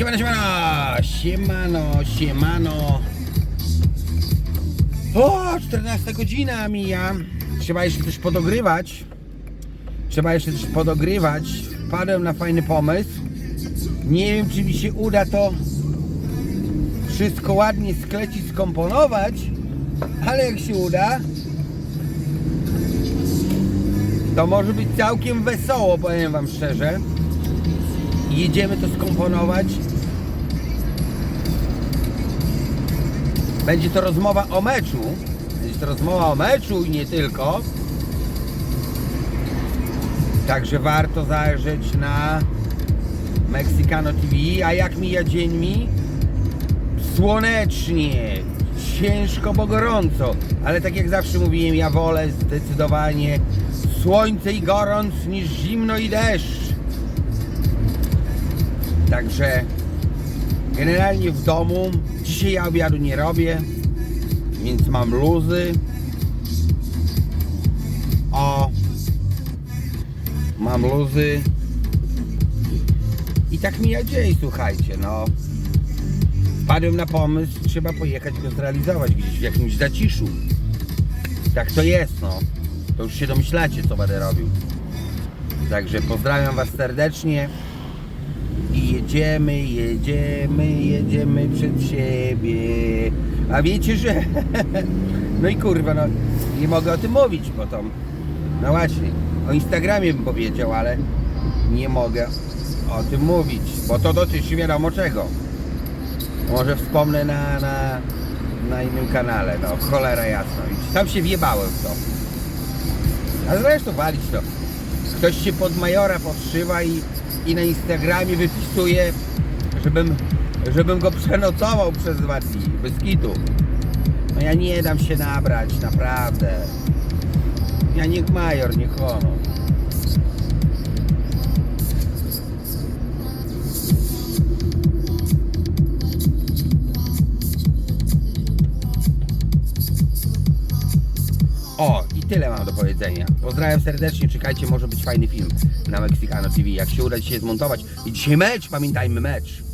Siemano, siemano, siemano, siemano. O, 14 godzina mija. Trzeba jeszcze coś podogrywać. Trzeba jeszcze coś podogrywać. Wpadłem na fajny pomysł. Nie wiem, czy mi się uda to wszystko ładnie sklecić, skomponować, ale jak się uda, to może być całkiem wesoło, powiem Wam szczerze. Jedziemy to skomponować. Będzie to rozmowa o meczu. Będzie to rozmowa o meczu i nie tylko. Także warto zajrzeć na Mexicano TV. A jak mija dzień mi? Słonecznie, ciężko, bo gorąco. Ale tak jak zawsze mówiłem, ja wolę zdecydowanie słońce i gorąc niż zimno i deszcz. Także generalnie w domu. Dzisiaj ja obiadu nie robię, więc mam luzy. O, mam luzy. I tak mija dzień, słuchajcie, no. Wpadłem na pomysł, trzeba pojechać go zrealizować gdzieś w jakimś zaciszu. Tak to jest, no. To już się domyślacie, co będę robił. Także pozdrawiam Was serdecznie. I jedziemy, jedziemy, jedziemy przed siebie. A wiecie, że... No i kurwa, no nie mogę o tym mówić, bo to... No właśnie, o Instagramie bym powiedział, ale nie mogę o tym mówić, bo to dotyczy wiadomo czego. Może wspomnę na, na, na innym kanale, no cholera jasno. I Tam się wjebałem w to. A zresztą walić to. Ktoś się pod majora podszywa i, i na Instagramie wypisuje, żebym, żebym go przenocował przez dwa dni, bez kitu. No ja nie dam się nabrać, naprawdę. Ja niech major, niech ono. O, i tyle mam do powiedzenia. Pozdrawiam serdecznie, czekajcie, może być fajny film na Mexicano TV. Jak się uda dzisiaj zmontować. I dzisiaj mecz, pamiętajmy mecz.